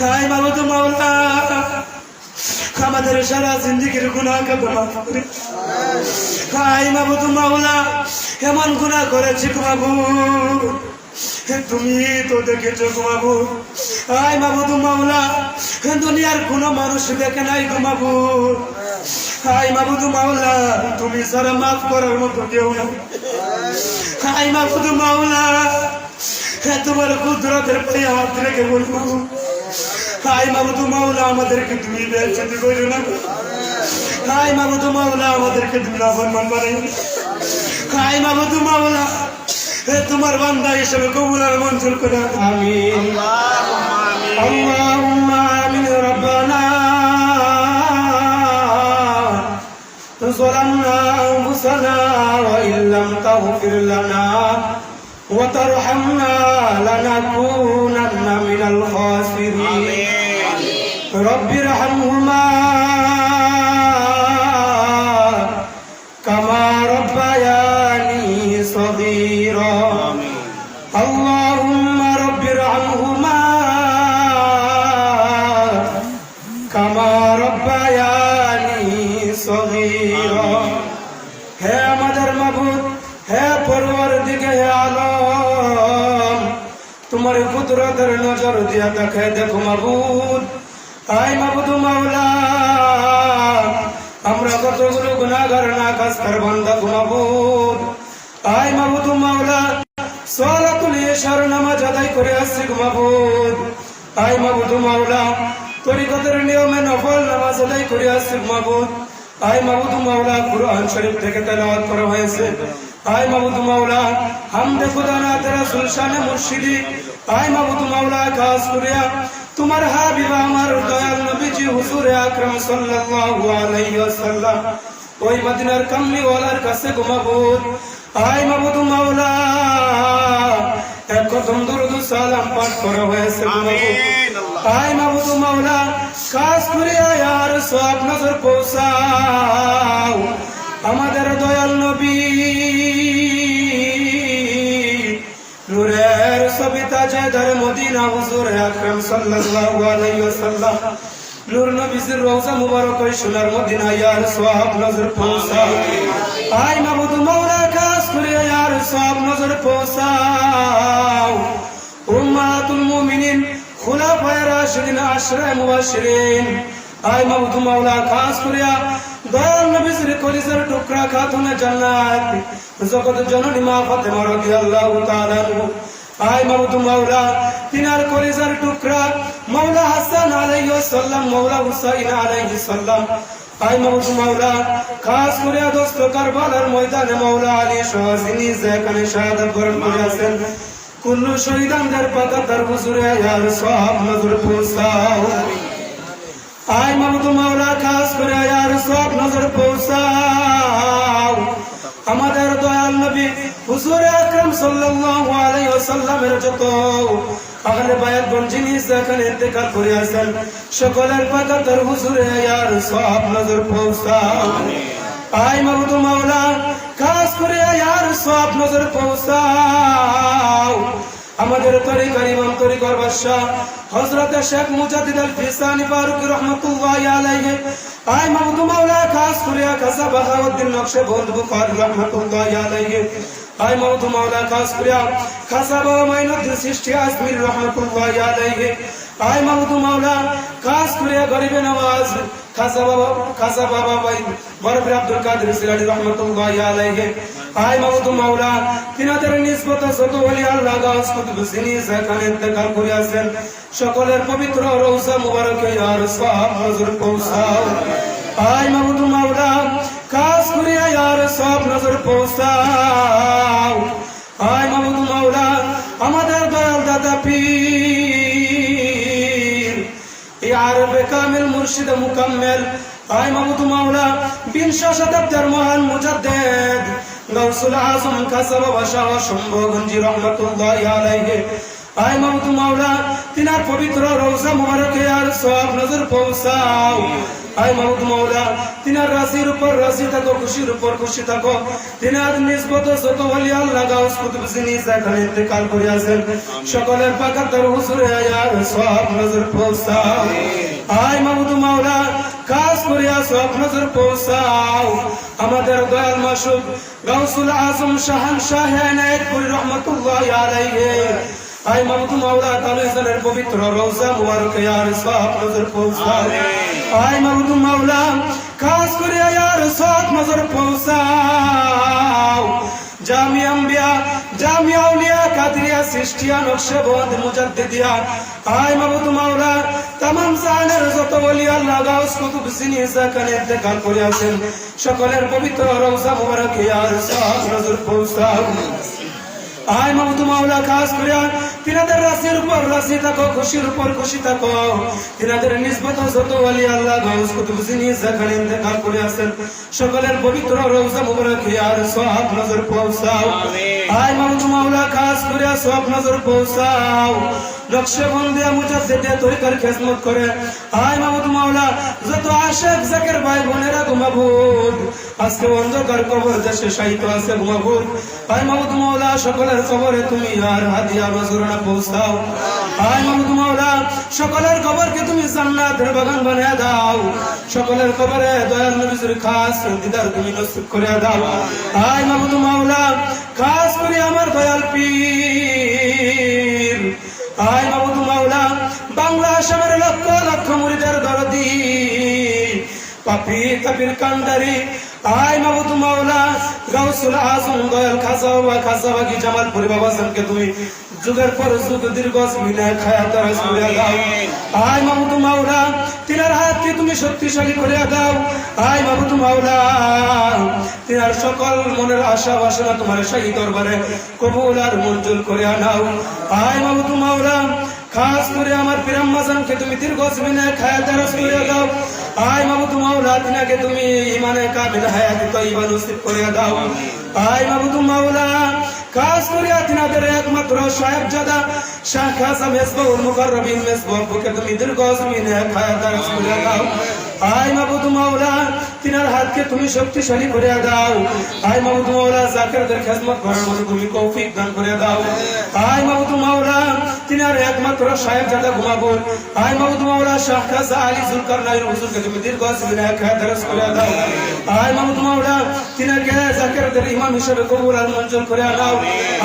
High মাবুদ মাওলা। আমাদের সারা জিন্দিগির গুণাকে মাফ করে। বাবু মাবুদ মাওলা, এমন গুণা করেছি বাবু তুমি তো দেখেছ ঘুমাবু আয় মাবুদ মাওলা দুনিয়ার কোনো মানুষ দেখে নাই ঘুমাবু আয় মাবুদ মাওলা, তুমি সারা মাফ করার মতো কেউ না আয় মাবুদ মাওলা হ্যাঁ তোমার কুদরতের পায়ে হাত রেখে বলব হাই মাবুদু মাওলা আমাদেরকে তুমি বেঁচে করো না হাই মাবুদু মাওলা আমাদেরকে তুমি নাফরমান বানাই হাই মাবুদু মাওলা হে তোমার বান্দা হিসেবে কবুল আর মঞ্জুর করে আমিন اللهم آمين ربنا ظلمنا أنفسنا وإن لم تغفر لنا وترحمنا لنكونن من الخاسرين رب ارحمهما তোমার কুদরতের নজর দিয়া দেখে, দেখো মাবুদ। আই মাবুদ মাওলা, আমরা কতগুলো গুনাহগার না কাজকার বান্দা মাবুদ। আই মাবুদ মাওলা, সালাতুল ইশার নামাজ আদায় করে আসছি মাবুদ। আই মাবুদ মাওলা, তরিকতের নিয়মে নফল নামাজ আদায় করে আসছি মাবুদ। আই মাবুদ মাওলা কুরআন শরীফ থেকে তেলাওয়াত করা হয়েছে। আই মাবুদ মাওলা হামদে খুদা না তেরা সুলশানে মুর্শিদি। মাবুদ মাওলা খাস করিয়া তোমার হাবিবা আমার দয়াল নবীজি হুজুরে আকরাম সাল্লাল্লাহু আলাইহি ওয়াসাল্লাম। ওই মদিনার কামলিওয়ালার কাছে ঘুমাবুদ আই মাবুদ মাওলা এক কদম দরুদ সালাম পাঠ করা হয়েছে। আই মাবুদ মাওলা খাস করিয়া ইয়ার সব নজর আমাদের দয়াল নবী। নূরের সবিতা জয়দার মদিনা, হুজুর আকরাম সাল্লাল্লাহু আলাইহি ওয়াসাল্লাম। নূর নবীর রওজা মুবারক ওই সোনার মদিনা ইয়ার সব নজর পৌঁছাও আই মাবুদ মাওলা, খাস করে ইয়ার সব নজর পৌঁছাও উম্মাতুল মুমিনিন খুলাফায়ে রাশিদিন আশরে মুবাশশিরিন। আই মাবুদ মাওলা, খাস করিয়া দয়াল নবীর কলিজার টুকরা খাতুনে জান্নাত। জগৎ জননী মা ফাতেমা রাদিয়াল্লাহু তাআলা আই মাবুদ মাওলা, তিনার কলিজার টুকরা মাওলা হাসান আলাইহিস সালাম মাওলা হুসাইন আলাইহিস সালাম আই মাবুদ মাওলা, খাস করে দোস্ত কারবালার ময়দানে মাওলা আলী শাহজিনী যেখানে শাহাদাত বরণ কুল্লু শহীদানদের পাতা তার হুজুরে ইয়ার সব নজর পৌঁছাও। আই মাবুদ মাওলা, খাস করে আর সব নজর পৌঁছাও। আমাদের দয়াল নবী হুজুর আকরাম সাল্লাল্লাহু আলাইহি ওয়াসাল্লামের যত আহলে বায়াত বঞ্জিনি যেখানে ইন্তেকাল করে আছেন সকলের পাতা তার হুজুরে আর সব নজর পৌঁছাও। আই মাবুদ মাওলা, খাস করে ইয়ার সব নজর পৌঁছাও। আমাদের তরিকার ইমাম তরিকার বাদশাহ হযরত শেখ মুজাদ্দিদ আল ফিসানি ফারুকি রাহমাতুল্লাহি আলাইহি আই মাহমুদ মাওলা খাস কুরিয়া খাসা বাহাউদ্দিন নকশে বন্ধ বুখারী রাহমাতুল্লাহি আলাইহি আই মাহমুদ মাওলা খাস কুরিয়া খাসা বা মাইনুদ্দিন সৃষ্টি আজমির রাহমাতুল্লাহি আলাইহি আই মাহমুদ মাওলা খাস করে গরিবে নওয়াজ খাসা বাবা খাসা বাবা ভাই বরফির আব্দুল কাদের সিলানি রহমতুল্লাহি আলাইহি। আই মাহমুদ মাওলা, তিনাদের নিসবত যত ওলি আল্লাহ গাছ কুতুব সিনি সেখানে ইন্তেকাল করে আছেন সকলের পবিত্র রওজা মুবারকে আর সব নজর পৌঁছাও। আই মাহমুদ মাওলা খাস করে আর সব নজর পৌঁছাও। আই মাহমুদ মাওলা, আমাদের দয়াল দাদা পীর আরবে কামিল, মুর্শিদ মুকাম্মেল। আই মাহমুদ মাওলা বিংশ শতাব্দীর মহান মুজাদ্দেদ। গৌসুল আজম কাসাব বাশা শম্ভু গঞ্জি রহমতুল্লাহ আলাইহি। আয় মাহমুদ মাওলা, তিনার পবিত্র রওজা মুবারকে আর সওয়াব নজর পৌঁছাও। আয় মাহমুদ মাওলা তিনার রাশির উপর রাশি থাকো খুশির উপর খুশি থাকো। তিনার নিসবত যত বলি আল্লাহ গাউস কুতুব জিনিস এখানে ইন্তেকাল করে আছেন সকলের পাকাতার হুজুরে আয়ার সব নজর পৌঁছাও। আয় মাহমুদ মাওলা কাজ করিয়া সব নজর পৌঁছাও। আমাদের দয়াল মাসুক গাউসুল আজম শাহান শাহ এনায়েতপুরি রহমতুল্লাহ আলাইহি। আই মাহমুদ মাওলা তালিজানের পবিত্র রওজা মুবারক ইয়ার সব নজর পৌঁছাও আই মাহমুদ মাওলা খাস করে ইয়ার সব নজর পৌঁছাও। জামি আম্বিয়া জামি আউলিয়া কাদরিয়া সৃষ্টিয়া নকশবন্দ মুজাদ্দিদিয়া। আই মাহমুদ মাওলা তামাম জাহানের যত ওলি আল্লাহ গাউস কুতুব সিনি সাকানে ইন্তেকাল করে আছেন সকলের পবিত্র রওজা মুবারক ইয়ার সব নজর পৌঁছাও। আয় মাহমুদ মাওলা, কাজ করিয়া তিনাদের রাশির উপর রাশি থাকো, খুশির উপর খুশি থাকো। তিনাদের নিসবত যত আল্লাহ করে সকলের পবিত্র রওজা মুবারক আর সব নজর পৌঁছাও। আয় মাহমুদ মাওলা খাস করে সব নজর পৌঁছাও। নকশে বন্দিয়া মুজাদ্দিদে তরিকার খেজমত করে। আয় মামুদ মাওলা যত আশেক, জাকের ভাই বোনেরা ঘুমাবুদ আজকে অন্ধকার কবর দেশে সাহিত্য আছে ঘুমাবুদ আয় মাহমুদ মাওলা সকলের কবরে তুমি আর হাদিয়া নজরানা পৌঁছাও। সকলের কবরকে তুমি জান্নাতের বাগান বানিয়ে দাও। সকলের কবরে দয়াল নবীর খাস দিদার তুমি নসিব করে দাও। আয় মাহমুদ মাওলা, খাস করে আমার দয়াল পীর। আয় মাহমুদ মাওলা, বাংলা আসামের লক্ষ লক্ষ মুরিদের দরদি। পাপি কাপির কান্ডারি আয় মাহমুদ মাওলা, গাউসুল আজম, দয়াল খাজা বাবা খাজা বাগি জামালপুরি বাবা সামকে তুমি। যুগের পর যুগ, দীর্ঘ মিলে খায়া তারা করে দাও। আয় মাওলা, তিনার হাতকে তুমি শক্তিশালী করে দাও। আয় মাহমুদ মাওলা, তিনার সকল মনের আশা বাসনা তোমার সেই দরবারে কবুল আর মঞ্জুর করে আনাও। আয় মাহমুদ মাওলা, খাস করে আমার পিরাম মাজানকে তুমি দীর্ঘ জমিনে খায়া তারা করে দাও। আয় মাহমুদ মাওলা তিনাকে তুমি ইমানে কাবিল হায়াত তৈবা নসিব করে দাও। আয় বাবু মাওলা খাস করে তিনাদের একমাত্র সাহেব জাদা শাহ খাসা মেসবাউল মুকাররবিন মেসবাউকে তুমি দীর্ঘ জমিনে হায়াত দাও। আয় মাহমুদ মাওলা, তিনার হাতকে তুমি শক্তিশালী করে দাও। আয় মাহমুদ মাওলা জাকিরদের খেদমত করার মতো তুমি কৌফিক দান করে দাও। আয় মাহমুদ মাওলা, তিনার একমাত্র সাহেব জাদা ঘুমাবুল আয় মাহমুদ মাওলা শাহ খাসা আলী জুলকার নাইর হুজুরকে তুমি দীর্ঘ জমিনে খায়া তারা করে দাও। আয় মাহমুদ মাওলা, তিনাকে জাকিরদের ইমাম হিসেবে কবুল আর মঞ্জুর করে দাও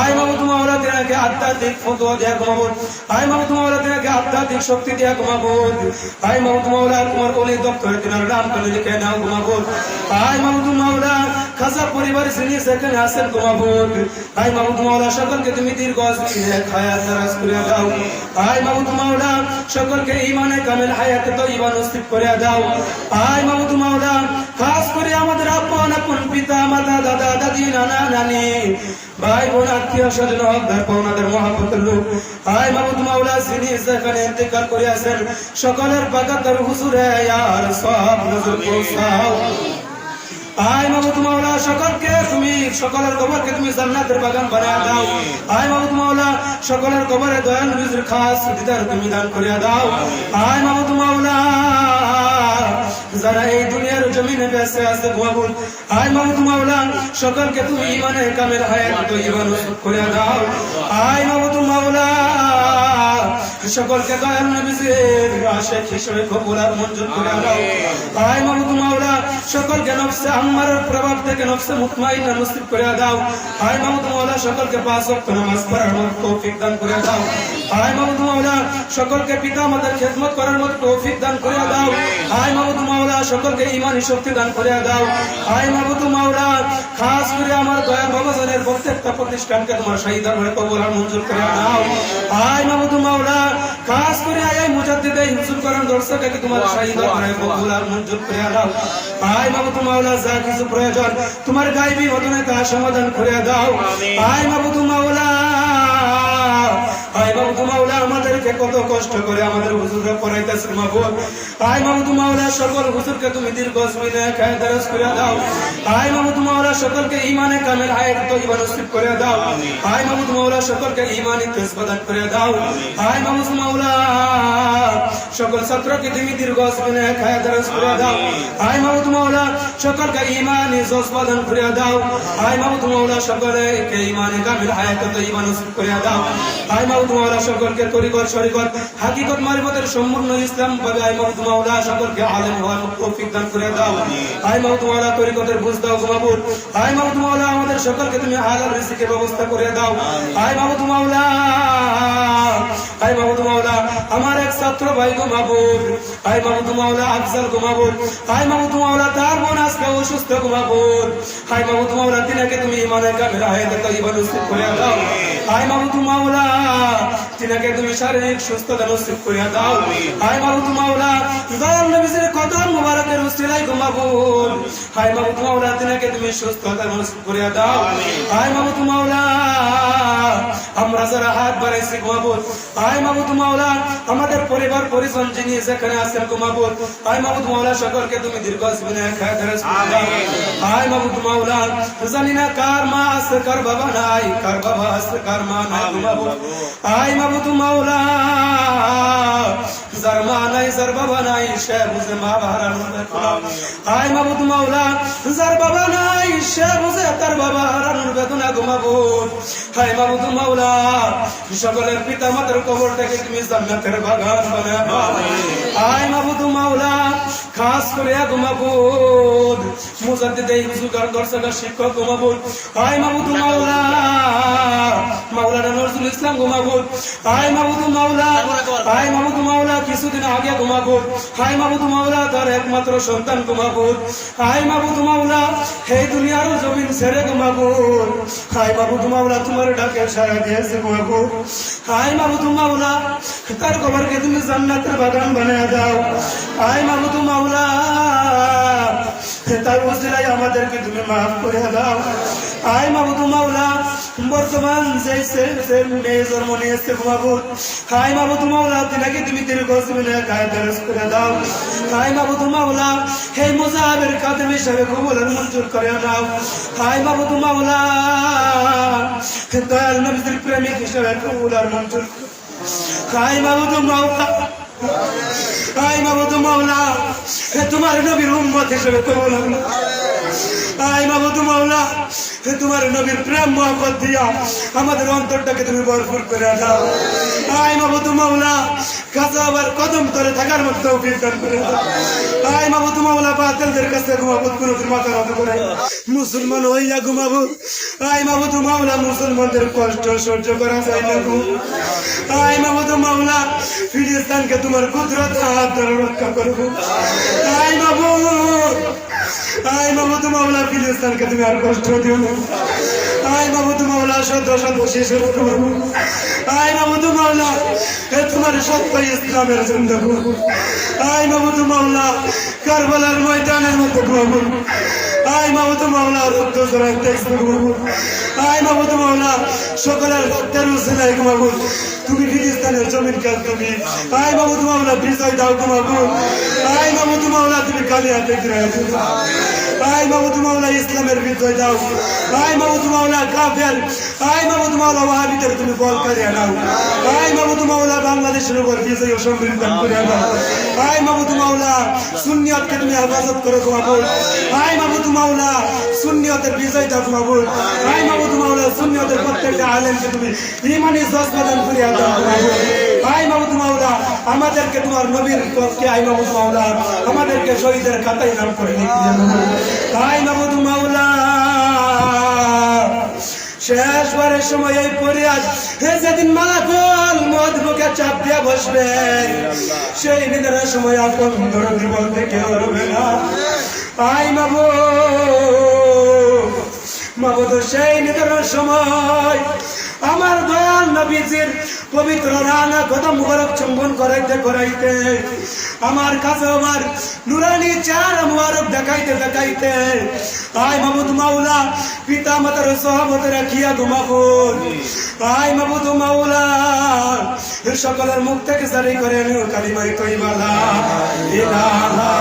আয় মাহমুদ মাওলা, তিনাকে আধ্যাত্মিক ফতোয়া দেয়া ঘুমাবুল আয় মাহমুদ মাওলা, তিনাকে আধ্যাত্মিক শক্তি দেয়া ঘুমাবুল আয় মাহমুদ মাওলা, তোমার অলি দপ্তরে কানে লিখে নাও ঘুমাবুল আয় মাহমুদ মাওলা খাজা পরিবার যিনি সেখানে আছেন ঘুমাবুল আয় মাহমুদ মাওলা সকলকে তুমি ইমানে কামেল হায়াতে তো ইমান নসিব করে দাও আয় মাহমুদ মাওলা খাস করে আমাদের আপন আপন পিতা মাতা দাদা দাদি নানা নানি ভাই, বোন, আত্মীয় স্বজন হকদার পাওনাদের মহাপতের লোক। আয় মাহমুদ মাওলা, যিনি সেখানে ইন্তেকাল করে আছেন সকলের পাকাতার হুজুরে আর সব নজর পৌঁছাও। আয় মাহমুদ মাওলা, সকলকে তুমি, সকলের কবরকে তুমি জান্নাতের বাগান বানিয়ে দাও। আয় মাহমুদ মাওলা, সকলের কবরে দয়াল নবীর খাস দিদার তুমি দান করিয়া দাও। আয় মাহমুদ মাওলা, যারা এই দুনিয়ার জমিনে বেঁচে আছে গোয়াবুল আয় মাহমুদ মাওলা, সকলকে তুমি ইমানের কামের হায়াত ইমান করিয়া দাও। আয় মাহমুদ মাওলা সকলকে দয়াল নবীজির আশেক হিসেবে কবুল আর মঞ্জুর করে দাও মাহমুদ মাওলা সকলকে নফসে আম্মারের প্রভাব থেকে নফসে মুতমাইনা নসিব করে দাও। মাহমুদ মাওলা সকলকে পাঁচ ওয়াক্ত নামাজ পড়ার মতো তৌফিক দান করে দাও। আয় মাহমুদ মাওলা সকলকে পিতা মাতার খেদমত করার মতো তৌফিক দান করে দাও। আয় মাহমুদ মাওলা সকলকে ইমানি শক্তি দান করে দাও। মাহমুদ মাওলা খাস করে আমার দয়াল বাবাজানের প্রত্যেকটা প্রতিষ্ঠানকে তোমার শাহী দরবারে কবুল আর মঞ্জুর করে দাও। আয় মাহমুদ মাওলা খাস করে আয় মুজাদ্দিদে হিজুর করার দর্শককে তোমার শাহী দরবারে কবুল আর মঞ্জুর করে দাও। ভাই মাহমুদ মাওলা যা কিছু প্রয়োজন তোমার গায়বী ঘটনায় তা সমাধান করে দাও। আয় মাহমুদ মাওলা আয় মাবুদ মাওলা করে দাও। আয় মাবুদ মাওলা, সকলকে ইমানে কামেল আয়ের তৈবা নসিব করে দাও। আয় মাবুদ মাওলা, সকলকে ইমানি তেজবাদান করে দাও। আয় মাবুদ মাওলা, সকল ছাত্রকে তুমি করে দাও। আয় মাবুদ মাওলা, সকলকে ইমানি ইমানে কামেল আয়াত তৈবা নসিব করে দাও। আয় আমাদের সকলকে তুমি হালাল রিজিকের ব্যবস্থা করে দাও। আয় মাবুদ মাওলা মাবুদ মাওলা আমার এক ছাত্র ভাই গো আয় মাবুদ মাওলা আফজাল গো আয় মাবুদ মাওলা তার বোন আজকে অসুস্থ গো আয় মাবুদ মাওলা তিনাকে তুমি ইমানের কামের আয়াতে তৈবা নসিব করে দাও। আয় মাবুদ মাওলা আমাদের পরিবার, পরিজন যিনি যেখানে আছেন গো মাবুদ আয় মাবুদ মাওলা, সকলকে তুমি দীর্ঘ জানি না কার মা আছে, কার বাবা নাই, কার বাবা আছে, কার মা নাই গো মাবুদ আয় মাবুদ মাওলা। যার মা মাওলা সকলের পিতা মাতার কবরটাকে তুমি জান্নাতের বাগান আয় মাবুদ মাওলা, খাস করে গো মাবুদ মুজাদ্দিদ এই বুজুর্গার দর্শক শিক্ষক গো মাবুদ আয় মাবুদ মাওলা, মাওলানা নজরুল ইসলাম গো মাবুদ আয় মাবুদ মাওলা আয় মাবুদ মাওলা কিছুদিন আগে গো হাই মাবু মাবুদ মাওলা, তার একমাত্র সন্তান গো হাই মাবু মাবুদ মাওলা হে দুনিয়ার জমিন ছেড়ে ঘুমাবো। হাই বাবু তোমাওলা মাওলা, তোমার ডাকে সারা দিয়েছে গো হাই মাবু মাবুদ মাওলা, তার কবরকে তুমি জান্নাতের বাগান বানিয়ে দাও। হাই মাবুদ মাওলা তার ওসিলায় আমাদেরকে তুমি মাফ করে দাও। আয় মাবুদ মাওলা, বর্তমান যে মেয়ে জন্ম নিয়েছে মাবুদ আয় মাবুদ মাওলা তিনাকে তুমি দীর্ঘ জীবনে গায়ে দরজ করে দাও। আয় মাবুদ মাওলা, হে মুজাহিবের কাদের হিসাবে কবুলের মঞ্জুর করে নাও। আয় মাবুদ মাওলা দয়াল নবীর প্রেমিক হিসাবে কবুলের মঞ্জুর। আয় মাবুদ মাওলা আয় মাবুদ মাওলা হে তোমার নবীর উম্মত হিসেবে কবুল হলো আয় মাবুদ মাওলা তোমার নবীর প্রেম মহব্বত দিয়া আমাদের অন্তরটাকে তুমি ভরপুর করে দাও। আয় মাবুদ মাওলা আবার কদম থাকার মতো তৌফিক দান করে দাও। কাছে ঘুমাবুদ কোনো করে। মুসলমান হইয়া ঘুমাবো। আয় মাবুদ মাওলা, মুসলমানদের কষ্ট সহ্য করা যায় না আয় মাবুদ মাওলা ফিলিস্তানকে তোমার কুদরত হাত ধরে রক্ষা করব। আয় মাবুদ আয় মাবুদ মাওলা ফিলিস্তানকে তুমি আর কষ্ট দিও না। আয় মাবুদ মাওলা সদ্য সদ্য শেষ করব মাবুদ মাওলা, এ তোমার সত্য ইসলামের জন্য করব আয় মাবুদ মাওলা, কারবালার ময়দানের মতো করব আয় মাবুদ মাওলা রক্ত জড়াই টেক্স আই আয় মামলা মাওলা, সকলের রক্তের উসিলায় মাবুদ তুমি ফিলিস্তানের জমিন কাজ তুমি? আয় মাবুদ মাওলা, বিজয় দাও মাবুদ আয় মাবুদ মাওলা, তুমি কালি হাতে আয় মাবুদ মাওলা, ইসলামের বিজয় দাও। ভাই মাবুদ মাওলা, কাফের। ভাই মাবুদ মাওলা, ওয়াহাবিদের তুমি বল করে নাও। ভাই মাবুদ মাওলা, বাংলাদেশের উপর বিজয় সমৃদ্ধি করে নাও। ভাই মাবুদ মাওলা, সুন্নিয়তকে তুমি হেফাজত করে মাবুদ ভাই মাবুদ মাওলা, সুন্নিয়তের বিজয় দাও মাবুদ ভাই মাবুদ সুন্নিয়তের প্রত্যেকটা আলেমকে তুমি ইমানি জজবাদান করিয়া দাও। আয় মাওলা আমাদেরকে তোমার নবীর পক্ষে আয় মাবুদ মাওলা আমাদেরকে শহীদের খাতায় নাম করে। আয় মাবুদ মাওলা শেষবারের সময় এই পরিয়াজ হে যেদিন মালাকুল মদ বুকে চাপ দিয়া বসবে সেই নিদানের সময় আপন দরদি বলতে কেউ রবে না। আই মাবু মাবুদ সেই নির্ধারণ সময়। আমার দয়াল নবীজির পবিত্র রানা কথা মুবারক চুম্বন করাইতে করাইতে, আমার কাছে আমার নুরানি চার মুবারক দেখাইতে দেখাইতে, আয় মাবুদ মাওলা পিতা মাতার সহমত রাখিয়া ঘুমাবুদ আয় মাবুদ মাওলা সকলের মুখ থেকে জারি করে কালিমাই কইবালা ইলাহা